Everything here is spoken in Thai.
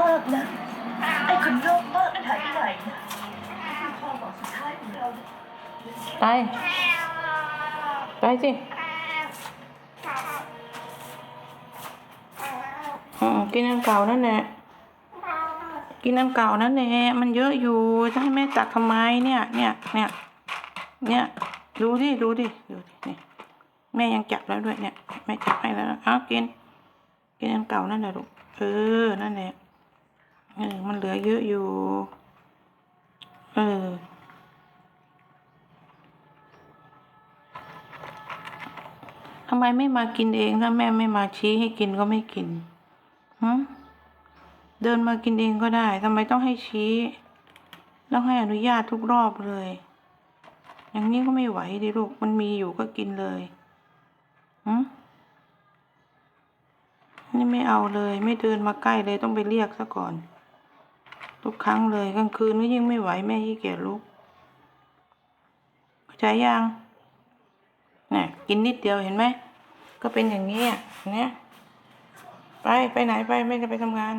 มากนะ ไอ้คนโลภมากนั่นหายไปไหนนะคือความหวังสุดท้ายของเราไป ไปสิอืมกินอันเก่านั่นแหละ กินอันเก่านั่นแหละ มันเยอะอยู่ จะให้แม่ตักทำไมเนี่ย เนี่ย เนี่ย เนี่ย ดูดิ ดูดิ ดูดินี่แม่ยังจับแล้วด้วยเนี่ย แม่จับให้แล้วนะเอากิน กินอันเก่านั่นแหละลูก เออ นั่นแหละ เออ มันเหลือเยอะอยู่ เออ ทำไมไม่มากินเอง ถ้าแม่ไม่มาชี้ให้กินก็ไม่กินหืมเดินมากินเองก็ได้ ทำไมต้องให้ชี้ต้องให้อนุญาตทุกรอบเลย อย่างนี้ก็ไม่ไหวดิลูก มันมีอยู่ก็กินเลยหืมนี่ไม่เอาเลย ไม่เดินมาใกล้เลยต้องไปเรียกซะก่อน ทุกครั้งเลยกลางคืนก็ยิ่งไม่ไหวแม่ขี้เกียจลุกเข้ยังเนี่ยกินนิดเดียวเห็นไหมก็เป็นอย่างนี้อะเนี่ยไปไปไหนไปไม่ได้ไปทำงาน